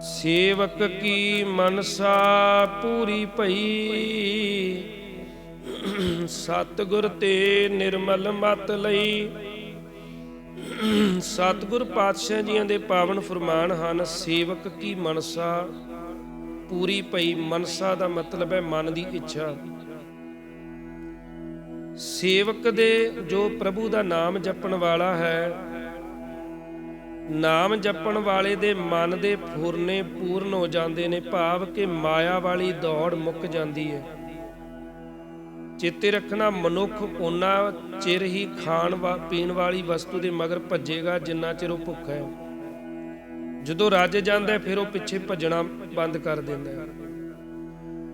ਸੇਵਕ ਕੀ ਮਨਸਾ ਪੂਰੀ ਭਈ? ਸਤਿਗੁਰ ਤੇ ਨਿਰਮਲ ਮਤ ਲਈ। ਸਤਿਗੁਰ ਪਾਤਸ਼ਾਹ ਜੀਆਂ ਦੇ ਪਾਵਨ ਫਰਮਾਨ ਹਨ, ਸੇਵਕ ਕੀ ਮਨਸਾ ਪੂਰੀ ਭਈ? ਮਨਸਾ ਦਾ ਮਤਲਬ ਹੈ ਮਨ ਦੀ ਇੱਛਾ। ਸੇਵਕ ਦੇ ਜੋ ਪ੍ਰਭੂ ਦਾ ਨਾਮ ਜਪਣ ਵਾਲਾ ਹੈ ਨਾਮ ਜਪਣ ਵਾਲੇ ਦੇ ਮਨ ਦੇ ਫੁਰਨੇ ਪੂਰਨ ਹੋ ਜਾਂਦੇ ਨੇ, ਭਾਵ ਕਿ ਮਾਇਆ ਵਾਲੀ ਦੌੜ ਮੁੱਕ ਜਾਂਦੀ ਹੈ ਚੇਤੇ ਰੱਖਣਾ ਮਨੁੱਖ ਉਹਨਾਂ ਚਿਰ ਹੀ ਖਾਣ ਵਾ, ਪੀਣ ਵਾਲੀ ਵਸਤੂ ਦੇ ਮਗਰ ਭੱਜੇਗਾ ਜਿੰਨਾ ਚਿਰ ਉਹ ਭੁੱਖਾ ਹੈ ਜਦੋਂ ਰੱਜ ਜਾਂਦਾ ਫਿਰ ਉਹ ਪਿੱਛੇ ਭੱਜਣਾ ਬੰਦ ਕਰ ਦਿੰਦਾ ਹੈ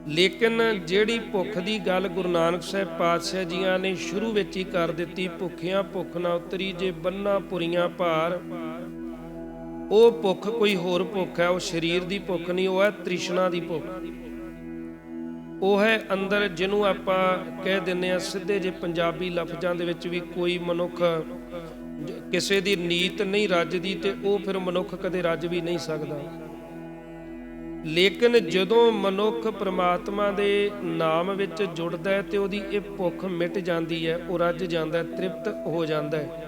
ਲੇਕਿਨ ਜਿਹੜੀ ਭੁੱਖ ਦੀ ਗੱਲ ਗੁਰੂ ਨਾਨਕ ਸਾਹਿਬ ਪਾਤਸ਼ਾਹ ਜੀਆਂ ਨੇ ਸ਼ੁਰੂ ਵਿੱਚ ਹੀ ਕਰ ਦਿੱਤੀ, ਭੁੱਖਿਆਂ ਭੁੱਖ ਨਾ ਉਤਰੀ, ਜੇ ਬੰਨਾ ਪੁਰੀਆਂ ਭਾਰ ਉਹ ਭੁੱਖ ਕੋਈ ਹੋਰ ਭੁੱਖ ਹੈ, ਉਹ ਸਰੀਰ ਦੀ ਭੁੱਖ ਨਹੀਂ, ਉਹ ਹੈ ਤ੍ਰਿਸ਼ਨਾ ਦੀ ਭੁੱਖ। ਉਹ ਹੈ ਅੰਦਰ ਜਿਹਨੂੰ ਆਪਾਂ ਕਹਿ ਦਿੰਨੇ ਆ ਸਿੱਧੇ ਜੇ ਪੰਜਾਬੀ ਲਫ਼ਜ਼ਾਂ ਦੇ ਵਿੱਚ ਵੀ ਕੋਈ ਮਨੁੱਖ ਕਿਸੇ ਦੀ ਨੀਤ ਨਹੀਂ ਰੱਜਦੀ ਤੇ ਉਹ ਫਿਰ ਮਨੁੱਖ ਕਦੇ ਰੱਜ ਵੀ ਨਹੀਂ ਸਕਦਾ। ਲੇਕਿਨ ਜਦੋਂ ਮਨੁੱਖ ਪ੍ਰਮਾਤਮਾ ਦੇ ਨਾਮ ਵਿੱਚ ਜੁੜਦਾ ਹੈ ਤੇ ਉਹਦੀ ਇਹ ਭੁੱਖ ਮਿਟ ਜਾਂਦੀ ਹੈ, ਉਹ ਰੱਜ ਜਾਂਦਾ ਤ੍ਰਿਪਤ ਹੋ ਜਾਂਦਾ ਹੈ।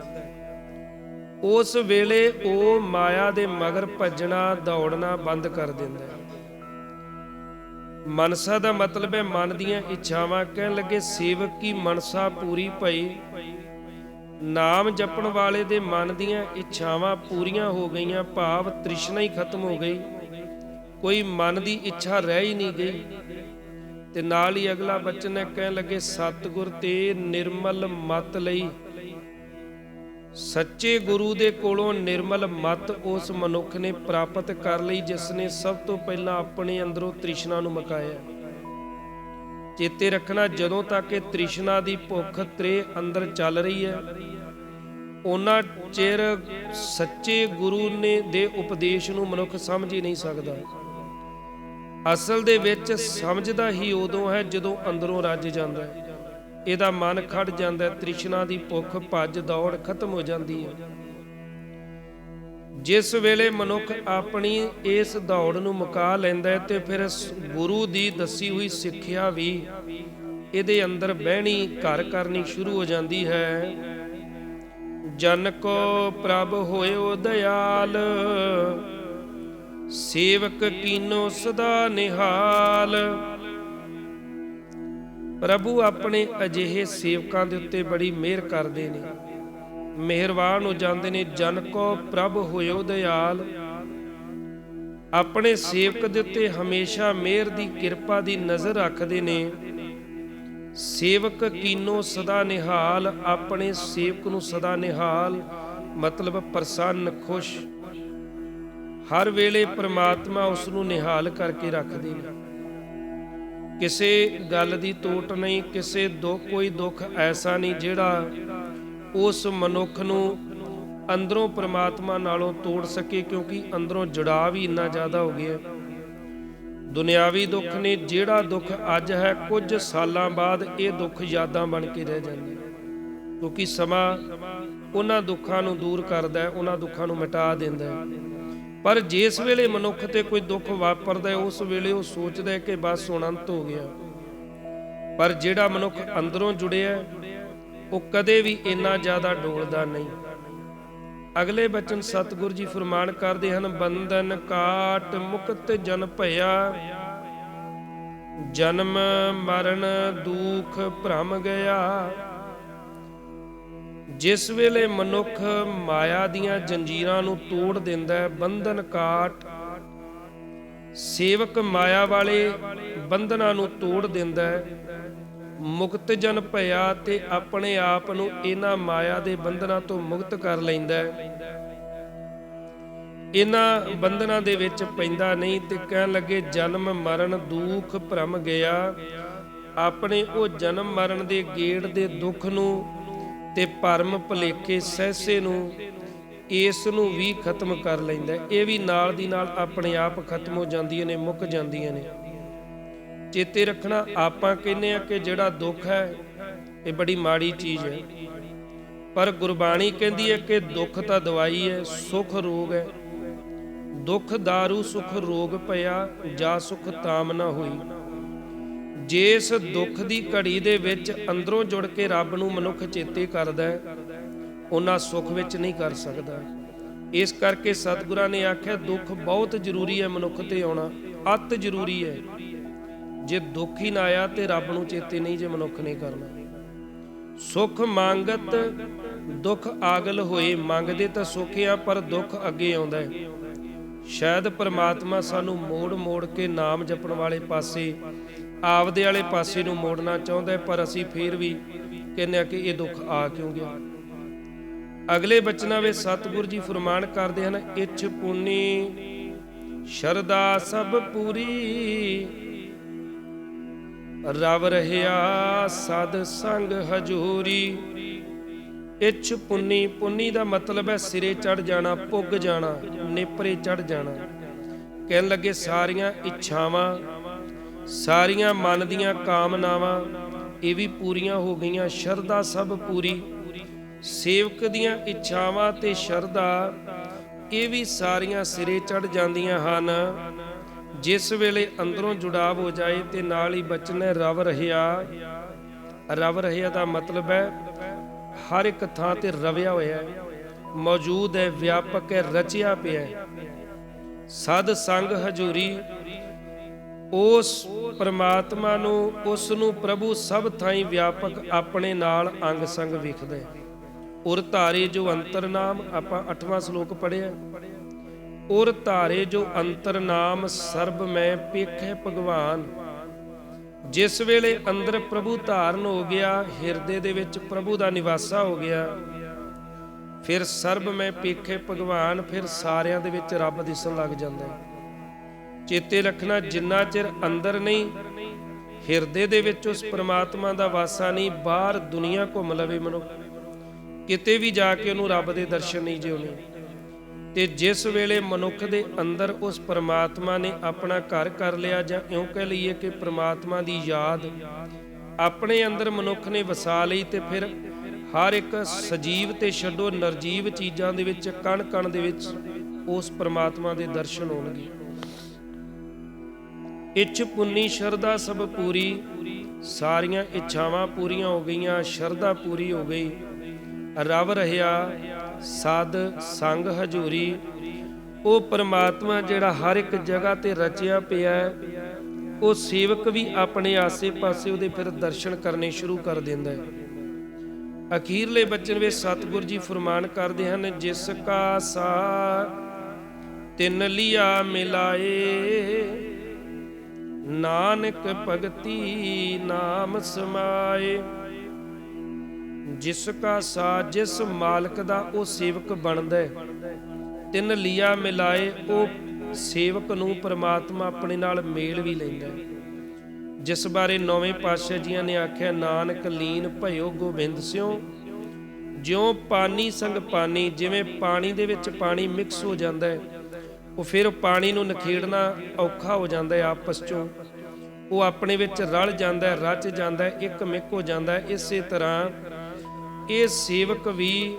ਉਸ ਵੇਲੇ ਉਹ ਮਾਇਆ ਦੇ ਮਗਰ ਭੱਜਣਾ, ਦੌੜਨਾ ਬੰਦ ਕਰ ਦਿੰਦਾ ਹੈ। ਮਨਸਾ ਦਾ ਮਤਲਬ ਹੈ ਮਨ ਦੀਆਂ ਇੱਛਾਵਾਂ। ਕਹਿਣ ਲੱਗੇ, ਸੇਵਕ ਕੀ ਮਨਸਾ ਪੂਰੀ ਭਈ? ਨਾਮ ਜਪਣ ਵਾਲੇ ਦੇ ਮਨ ਦੀਆਂ ਇੱਛਾਵਾਂ ਪੂਰੀਆਂ ਹੋ ਗਈਆਂ, ਭਾਵ ਤ੍ਰਿਸ਼ਨਾ ਹੀ ਖਤਮ ਹੋ ਗਈ। ਕੋਈ ਮਨ ਦੀ ਇੱਛਾ ਰਹਿ ਹੀ ਨਹੀਂ ਗਈ। ਤੇ ਨਾਲ ਹੀ ਅਗਲਾ ਬਚਨ ਹੈ, ਕਹਿਣ ਲੱਗੇ, ਸਤਿਗੁਰ ਤੇ ਨਿਰਮਲ ਮਤ ਲਈ ਸੱਚੇ ਗੁਰੂ ਦੇ ਕੋਲੋਂ ਨਿਰਮਲ ਮਤ ਉਸ ਮਨੁੱਖ ਨੇ ਪ੍ਰਾਪਤ ਕਰ ਲਈ ਜਿਸ ਨੇ ਸਭ ਤੋਂ ਪਹਿਲਾਂ ਆਪਣੇ ਅੰਦਰੋਂ ਤ੍ਰਿਸ਼ਨਾ ਨੂੰ ਮਕਾਇਆ। ਚੇਤੇ ਰੱਖਣਾ, ਜਦੋਂ ਤੱਕ ਇਹ ਤ੍ਰਿਸ਼ਨਾ ਦੀ ਭੁੱਖ ਤ੍ਰੇ ਅੰਦਰ ਚੱਲ ਰਹੀ ਹੈ ਉਹਨਾਂ ਚਿਰ ਸੱਚੇ ਗੁਰੂ ਨੇ ਦੇ ਉਪਦੇਸ਼ ਨੂੰ ਮਨੁੱਖ ਸਮਝ ਹੀ ਨਹੀਂ ਸਕਦਾ। ਅਸਲ ਦੇ ਵਿੱਚ ਸਮਝਦਾ ਹੀ ਉਦੋਂ ਹੈ ਜਦੋਂ ਅੰਦਰੋਂ ਰੱਜ ਜਾਂਦਾ ਹੈ। ਇਹਦਾ ਮਨ ਖੜ ਜਾਂਦਾ ਤ੍ਰਿਸ਼ਨਾ ਦੀ ਭੁੱਖ ਭੱਜ ਦੌੜ ਖਤਮ ਹੋ ਜਾਂਦੀ ਹੈ। ਜਿਸ ਵੇਲੇ ਮਨੁੱਖ ਆਪਣੀ ਇਸ ਦੌੜ ਨੂੰ ਮੁਕਾ ਲੈਂਦਾ ਹੈ ਤੇ ਫਿਰ ਗੁਰੂ ਦੀ ਦੱਸੀ ਹੋਈ ਸਿੱਖਿਆ ਵੀ ਇਹਦੇ ਅੰਦਰ ਬਹਿਣੀ, ਘਰ ਕਰਨੀ ਸ਼ੁਰੂ ਹੋ ਜਾਂਦੀ ਹੈ। ਜਨ ਕੋ ਪ੍ਰਭ ਹੋਇਓ ਦਇਆਲ, ਸੇਵਕ ਕੀਨੋ ਸਦਾ ਨਿਹਾਲ। ਪ੍ਰਭੂ ਆਪਣੇ ਅਜਿਹੇ ਸੇਵਕਾਂ ਦੇ ਉੱਤੇ ਬੜੀ ਮਿਹਰ ਕਰਦੇ ਨੇ। ਮਿਹਰਬਾਨ ਹੋ ਜਾਂਦੇ ਨੇ, ਜਨ ਕੋ ਪ੍ਰਭ ਹੋਇਓ ਦਇਆਲ ਆਪਣੇ ਸੇਵਕ ਦੇ ਉੱਤੇ ਹਮੇਸ਼ਾ ਮਿਹਰ ਦੀ ਕਿਰਪਾ ਦੀ ਨਜ਼ਰ ਰੱਖਦੇ ਨੇ। ਸੇਵਕ ਕੀਨੋ ਸਦਾ ਨਿਹਾਲ, ਆਪਣੇ ਸੇਵਕ ਨੂੰ ਸਦਾ ਨਿਹਾਲ, ਮਤਲਬ ਪ੍ਰਸੰਨ, ਖੁਸ਼। ਹਰ ਵੇਲੇ ਪ੍ਰਮਾਤਮਾ ਉਸ ਨੂੰ ਨਿਹਾਲ ਕਰਕੇ ਰੱਖਦੇ ਨੇ। ਕਿਸੇ ਗੱਲ ਦੀ ਟੋਟ ਨਹੀਂ, ਕਿਸੇ ਦੁੱਖ, ਕੋਈ ਦੁੱਖ ਐਸਾ ਨਹੀਂ ਜਿਹੜਾ ਉਸ ਮਨੁੱਖ ਨੂੰ ਅੰਦਰੋਂ ਪ੍ਰਮਾਤਮਾ ਨਾਲੋਂ ਤੋੜ ਸਕੇ, ਕਿਉਂਕਿ ਅੰਦਰੋਂ ਜੁੜਾਵ ਹੀ ਇੰਨਾ ਜ਼ਿਆਦਾ ਹੋ ਗਿਆ। ਦੁਨਿਆਵੀ ਦੁੱਖ ਨੇ ਜਿਹੜਾ ਦੁੱਖ ਅੱਜ ਹੈ, ਕੁਝ ਸਾਲਾਂ ਬਾਅਦ ਇਹ ਦੁੱਖ ਯਾਦਾਂ ਬਣ ਕੇ ਰਹਿ ਜਾਂਦੇ ਕਿਉਂਕਿ ਸਮਾਂ ਉਹਨਾਂ ਦੁੱਖਾਂ ਨੂੰ ਦੂਰ ਕਰਦਾ ਹੈ, ਉਹਨਾਂ ਦੁੱਖਾਂ ਨੂੰ ਮਿਟਾ ਦਿੰਦਾ ਹੈ। ਪਰ ਜਿਸ ਵੇਲੇ ਮਨੁੱਖ ਤੇ ਕੋਈ ਦੁੱਖ ਵਾਪਰਦਾ ਹੈ, ਉਸ ਵੇਲੇ ਉਹ ਸੋਚਦਾ ਹੈ ਕਿ ਬਸ ਹੁਣ ਅੰਤ ਹੋ ਗਿਆ। ਪਰ ਜਿਹੜਾ ਮਨੁੱਖ ਅੰਦਰੋਂ ਜੁੜਿਆ ਉਹ ਕਦੇ ਵੀ ਇੰਨਾ ਜ਼ਿਆਦਾ ਡੋਲਦਾ ਨਹੀਂ। ਅਗਲੇ ਬਚਨ ਸਤਿਗੁਰੂ ਜੀ ਫਰਮਾਨ ਕਰਦੇ ਹਨ, ਬੰਧਨ ਕਾਟ ਮੁਕਤ ਜਨ ਭਇਆ, ਜਨਮ ਮਰਨ ਦੁਖ ਭ੍ਰਮ ਗਿਆ। ਜਿਸ ਵੇਲੇ ਮਨੁੱਖ ਮਾਇਆ ਦੀਆਂ ਜੰਜੀਰਾਂ ਨੂੰ ਤੋੜ ਦਿੰਦਾ ਹੈ, ਬੰਧਨ ਕਾਟ ਸੇਵਕ ਮਾਇਆ ਵਾਲੇ ਬੰਧਨਾਂ ਨੂੰ ਤੋੜ ਦਿੰਦਾ ਹੈ। ਮੁਕਤ ਜਨ ਭਇਆ ਤੇ ਆਪਣੇ ਆਪ ਨੂੰ ਇਹਨਾਂ ਮਾਇਆ ਦੇ ਬੰਧਨਾਂ ਤੋਂ ਮੁਕਤ ਕਰ ਲੈਂਦਾ ਹੈ। ਇਹਨਾਂ ਬੰਧਨਾਂ ਦੇ ਵਿੱਚ ਪੈਂਦਾ ਨਹੀਂ ਤੇ ਕਹਿਣ ਲੱਗੇ, ਜਨਮ ਮਰਨ ਦੁੱਖ ਭਰਮ ਗਿਆ। ਆਪਣੇ ਉਹ ਜਨਮ ਮਰਨ ਦੇ ਗੇੜ ਦੇ ਦੁੱਖ ਨੂੰ ਤੇ ਭਰਮ ਭਲੇਖੇ ਸਹਿਸੇ ਨੂੰ ਇਸ ਨੂੰ ਵੀ ਖਤਮ ਕਰ ਲੈਂਦਾ ਇਹ ਵੀ ਨਾਲ ਦੀ ਨਾਲ ਆਪਣੇ ਆਪ ਖਤਮ ਹੋ ਜਾਂਦੀਆਂ ਨੇ, ਮੁੱਕ ਜਾਂਦੀਆਂ ਨੇ। ਚੇਤੇ ਰੱਖਣਾ ਆਪਾਂ ਕਹਿੰਦੇ ਆ ਕਿ ਜਿਹੜਾ ਦੁੱਖ ਹੈ, ਇਹ ਬੜੀ ਮਾੜੀ ਚੀਜ਼ ਹੈ। ਪਰ ਗੁਰਬਾਣੀ ਕਹਿੰਦੀ ਹੈ ਕਿ ਦੁੱਖ ਤਾਂ ਦਵਾਈ ਹੈ, ਸੁੱਖ ਰੋਗ ਹੈ। ਦੁੱਖ दारू ਸੁਖ ਰੋਗ ਪਿਆ, ਜਾ ਸੁਖ ਤਾਮ ਨਾ ਹੋਈ। ਜਿਸ ਦੁੱਖ ਦੀ ਘੜੀ ਦੇ ਵਿੱਚ ਅੰਦਰੋਂ ਜੁੜ ਕੇ ਰੱਬ ਨੂੰ ਮਨੁੱਖ ਚੇਤੇ ਕਰਦਾ ਹੈ, ਉਹਨਾਂ ਸੁੱਖ ਵਿੱਚ ਨਹੀਂ ਕਰ ਸਕਦਾ। ਇਸ ਕਰਕੇ ਸਤਿਗੁਰਾਂ ਨੇ ਆਖਿਆ, ਦੁੱਖ ਬਹੁਤ ਜ਼ਰੂਰੀ ਹੈ ਮਨੁੱਖ ਤੇ ਆਉਣਾ, ਅਤ ਜ਼ਰੂਰੀ ਹੈ। ਜੇ ਦੁੱਖ ਹੀ ਨਾ ਆਇਆ ਤੇ ਰੱਬ ਨੂੰ ਚੇਤੇ ਨਹੀਂ ਜੇ ਮਨੁੱਖ ਨੇ ਕਰਨਾ। ਸੁਖ ਮੰਗਤ, ਦੁੱਖ ਆਗਲ ਹੋਏ, ਮੰਗਦੇ ਤਾਂ ਸੁੱਖ ਆ, ਪਰ ਦੁੱਖ ਅੱਗੇ ਆਉਂਦਾ ਹੈ। ਸ਼ਾਇਦ ਪਰਮਾਤਮਾ ਸਾਨੂੰ ਮੋੜ ਮੋੜ ਕੇ ਨਾਮ ਜਪਣ ਵਾਲੇ ਪਾਸੇ ਆਪਦੇ ਵਾਲੇ ਪਾਸੇ ਨੂੰ ਮੋੜਨਾ ਚਾਹੁੰਦਾ ਹੈ, ਪਰ ਅਸੀਂ ਫੇਰ ਵੀ ਕਹਿੰਦੇ ਆ ਕਿ ਇਹ ਦੁੱਖ ਆ ਕਿਉਂ ਗਿਆ? ਅਗਲੇ ਬਚਨਾਂ ਵਿੱਚ ਸਤਿਗੁਰ ਜੀ ਫਰਮਾਨ ਕਰਦੇ ਹਨ, ਇੱਛ ਪੁੰਨੀ ਸ਼ਰਦਾ ਸਭ ਪੂਰੀ। ਰਵ ਰਹਿਆ ਸਦ ਸੰਗ ਹਜੂਰੀ। ਇੱਛ ਪੁੰਨੀ ਪੁੰਨੀ ਦਾ ਮਤਲਬ ਹੈ ਸਿਰੇ ਚੜ ਜਾਣਾ, ਪੁੱਗ ਜਾਣਾ, ਨੇਪਰੇ ਚੜ ਜਾਣਾ। ਕਹਿਣ ਲੱਗੇ, ਸਾਰੀਆਂ ਇੱਛਾਵਾਂ ਸਾਰੀਆਂ ਮਨ ਦੀਆਂ ਕਾਮਨਾਵਾਂ, ਇਹ ਵੀ ਪੂਰੀਆਂ ਹੋ ਗਈਆਂ। ਸ਼ਰਧਾ ਸਭ ਪੂਰੀ। ਸੇਵਕ ਦੀਆਂ ਇੱਛਾਵਾਂ ਤੇ ਸ਼ਰਧਾ, ਇਹ ਵੀ ਸਾਰੀਆਂ ਸਿਰੇ ਚੜ ਜਾਂਦੀਆਂ ਹਨ। ਜਿਸ ਵੇਲੇ ਅੰਦਰੋਂ ਜੁੜਾਵ ਹੋ ਜਾਏ ਤੇ ਨਾਲ ਹੀ ਬਚਨ ਹੈ ਰਵ ਰਹਿਆ। ਰਵ ਰਹਿਆ ਦਾ ਮਤਲਬ ਹੈ, ਹਰ ਇੱਕ ਥਾਂ ਤੇ ਰਵਿਆ ਹੋਇਆ ਹੈ। ਮੌਜੂਦ ਹੈ, ਵਿਆਪਕ ਹੈ, ਰਚਿਆ ਪਿਆ ਹੈ। ਸਦ ਸੰਗ ਹਜੂਰੀ, ਉਸ ਪਰਮਾਤਮਾ ਨੂੰ, ਉਸ ਨੂੰ ਪ੍ਰਭੂ ਸਭ ਥਾਈਂ ਵਿਆਪਕ ਆਪਣੇ ਨਾਲ ਅੰਗ ਸੰਗ ਵਿਖਦਾ ਹੈ। ਉਰ ਧਾਰੇ ਜੋ ਅੰਤਰਨਾਮ, ਆਪਾਂ 8ਵਾਂ ਸ਼ਲੋਕ ਪੜਿਆ ਉਰ ਧਾਰੇ ਜੋ ਅੰਤਰਨਾਮ, ਸਰਬ ਮੈਂ ਪੇਖੇ ਭਗਵਾਨ। ਜਿਸ ਵੇਲੇ ਅੰਦਰ ਪ੍ਰਭੂ ਧਾਰਨ ਹੋ ਗਿਆ, ਹਿਰਦੇ ਦੇ ਵਿੱਚ ਪ੍ਰਭੂ ਦਾ ਨਿਵਾਸਾ ਹੋ ਗਿਆ, ਫਿਰ ਸਰਬ ਮੈਂ ਪੇਖੇ ਭਗਵਾਨ, ਫਿਰ ਸਾਰਿਆਂ ਦੇ ਵਿੱਚ ਰੱਬ ਦਿਸਣ ਲੱਗ ਜਾਂਦਾ ਹੈ। ਚੇਤੇ ਰੱਖਣਾ ਜਿੰਨਾ ਚਿਰ ਅੰਦਰ ਨਹੀਂ, ਹਿਰਦੇ ਦੇ ਵਿੱਚ ਉਸ ਪ੍ਰਮਾਤਮਾ ਦਾ ਵਾਸਾ ਨਹੀਂ, ਬਾਹਰ ਦੁਨੀਆ ਘੁੰਮ ਲਵੇ ਮਨੁੱਖ। ਕਿਤੇ ਵੀ ਜਾ ਕੇ ਉਹਨੂੰ ਰੱਬ ਦੇ ਦਰਸ਼ਨ ਨਹੀਂ ਜਿਉਣੇ ਤੇ ਜਿਸ ਵੇਲੇ ਮਨੁੱਖ ਦੇ ਅੰਦਰ ਉਸ ਪ੍ਰਮਾਤਮਾ ਨੇ ਆਪਣਾ ਘਰ ਕਰ ਲਿਆ ਜਾਂ ਇਉਂ ਕਹਿ ਲਈਏ ਕਿ ਪ੍ਰਮਾਤਮਾ ਦੀ ਯਾਦ ਆਪਣੇ ਅੰਦਰ ਮਨੁੱਖ ਨੇ ਵਸਾ ਲਈ ਤੇ ਫਿਰ ਹਰ ਇੱਕ ਸਜੀਵ ਤੇ ਛੱਡੋ ਨਰਜੀਵ ਚੀਜ਼ਾਂ ਦੇ ਵਿੱਚ ਕਣ ਕਣ ਦੇ ਵਿੱਚ ਉਸ ਪ੍ਰਮਾਤਮਾ ਦੇ ਦਰਸ਼ਨ ਹੋਣਗੇ। ਇੱਛ ਪੁੰਨੀ ਸ਼ਰਧਾ ਸਭ ਪੂਰੀ। ਸਾਰੀਆਂ ਇੱਛਾਵਾਂ ਪੂਰੀਆਂ ਹੋ ਗਈਆਂ, ਸ਼ਰਧਾ ਪੂਰੀ ਹੋ ਗਈ। ਰਵ ਰਹਿਆ ਸਦ ਸੰਗ ਹਜੂਰੀ। ਉਹ ਪਰਮਾਤਮਾ ਜਿਹੜਾ ਹਰ ਇੱਕ ਜਗ੍ਹਾ ਤੇ ਰਚਿਆ ਪਿਆ ਉਹ ਸੇਵਕ ਵੀ ਆਪਣੇ ਆਸੇ-ਪਾਸੇ ਉਹਦੇ ਫਿਰ ਦਰਸ਼ਨ ਕਰਨੇ ਸ਼ੁਰੂ ਕਰ ਦਿੰਦਾ ਹੈ। ਅਖੀਰਲੇ ਬਚਨ ਵਿੱਚ ਸਤਿਗੁਰ ਜੀ ਫਰਮਾਨ ਕਰਦੇ ਹਨ, ਜਿਸ ਕਾ ਸਾ ਤਿੰਨ ਲਿਆ ਮਿਲਾਏ ਨਾਨਕ ਭਗਤੀ ਨਾਮ ਸਮਾਏ। ਜਿਸ ਕਾ ਸਾ ਮਾਲਕ ਦਾ ਉਹ ਸੇਵਕ ਬਣਦਾ ਹੈ। ਤਿੰਨ ਲੀਆ ਮਿਲਾਏ, ਉਹ ਸੇਵਕ ਨੂੰ ਪ੍ਰਮਾਤਮਾ ਆਪਣੇ ਨਾਲ ਮੇਲ ਵੀ ਲੈਂਦਾ ਹੈ। ਜਿਸ ਬਾਰੇ ਨੌਵੇਂ ਪਾਤਸ਼ਾਹ ਜੀਆਂ ਨੇ ਆਖਿਆ, ਨਾਨਕ ਲੀਨ ਭਇਓ ਗੋਬਿੰਦ ਸਿਓ। ਜਿਉਂ ਪਾਣੀ ਸੰਗ ਪਾਣੀ ਜਿਵੇਂ ਪਾਣੀ ਦੇ ਵਿੱਚ ਪਾਣੀ ਮਿਕਸ ਹੋ ਜਾਂਦਾ ਹੈ ਉਹ ਫਿਰ ਪਾਣੀ ਨੂੰ ਨਖੇੜਨਾ ਔਖਾ ਹੋ ਜਾਂਦਾ ਹੈ ਆਪਸ ਚੋਂ। ਉਹ ਆਪਣੇ ਵਿੱਚ ਰਲ ਜਾਂਦਾ ਹੈ, ਰਚ ਜਾਂਦਾ ਹੈ ਇੱਕ ਮਿੱਕ ਹੋ ਜਾਂਦਾ ਹੈ। ਇਸੇ ਤਰ੍ਹਾਂ ਇਹ ਸੇਵਕ ਵੀ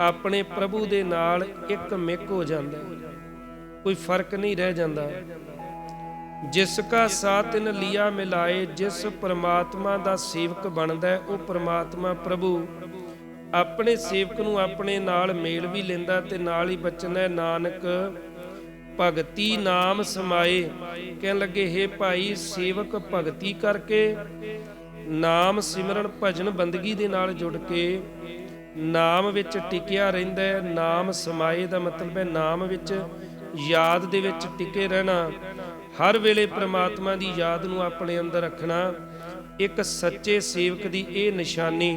ਆਪਣੇ ਪ੍ਰਭੂ ਦੇ ਨਾਲ ਇੱਕ ਮਿੱਕ ਹੋ ਜਾਂਦਾ ਹੈ। ਕੋਈ ਫ਼ਰਕ ਨਹੀਂ ਰਹਿ ਜਾਂਦਾ। ਜਿਸ ਕਾ ਸਾਤਨ ਲਿਆ ਮਿਲਾਏ, ਜਿਸ ਪਰਮਾਤਮਾ ਦਾ ਸੇਵਕ ਬਣਦਾ ਹੈ, ਉਹ ਪ੍ਰਮਾਤਮਾ ਪ੍ਰਭੂ ਆਪਣੇ ਸੇਵਕ ਨੂੰ ਆਪਣੇ ਨਾਲ ਮੇਲ ਵੀ ਲੈਂਦਾ ਤੇ ਨਾਲ ਹੀ ਬਚਨ ਹੈ। ਨਾਨਕ ਭਗਤੀ ਨਾਮ ਸਮਾਏ। ਕਹਿਣ ਲੱਗੇ हे ਭਾਈ, ਸੇਵਕ ਭਗਤੀ ਕਰਕੇ ਨਾਮ ਸਿਮਰਨ ਭਜਨ ਬੰਦਗੀ ਦੇ ਨਾਲ ਜੁੜ ਕੇ ਨਾਮ ਵਿੱਚ ਟਿਕਿਆ ਰਹਿੰਦਾ ਹੈ। ਨਾਮ ਸਮਾਏ ਦਾ ਮਤਲਬ ਹੈ ਨਾਮ ਵਿੱਚ ਯਾਦ ਦੇ ਵਿੱਚ ਟਿਕੇ ਰਹਿਣਾ। ਹਰ ਵੇਲੇ ਪ੍ਰਮਾਤਮਾ ਦੀ ਯਾਦ ਨੂੰ ਆਪਣੇ ਅੰਦਰ ਰੱਖਣਾ। ਇੱਕ ਸੱਚੇ ਸੇਵਕ ਦੀ ਇਹ ਨਿਸ਼ਾਨੀ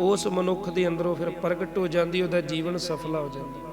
ਉਸ ਮਨੁੱਖ ਦੇ ਅੰਦਰੋਂ ਫਿਰ ਪ੍ਰਗਟ ਹੋ ਜਾਂਦੀ, ਉਹਦਾ ਜੀਵਨ ਸਫਲਾ ਹੋ ਜਾਂਦਾ।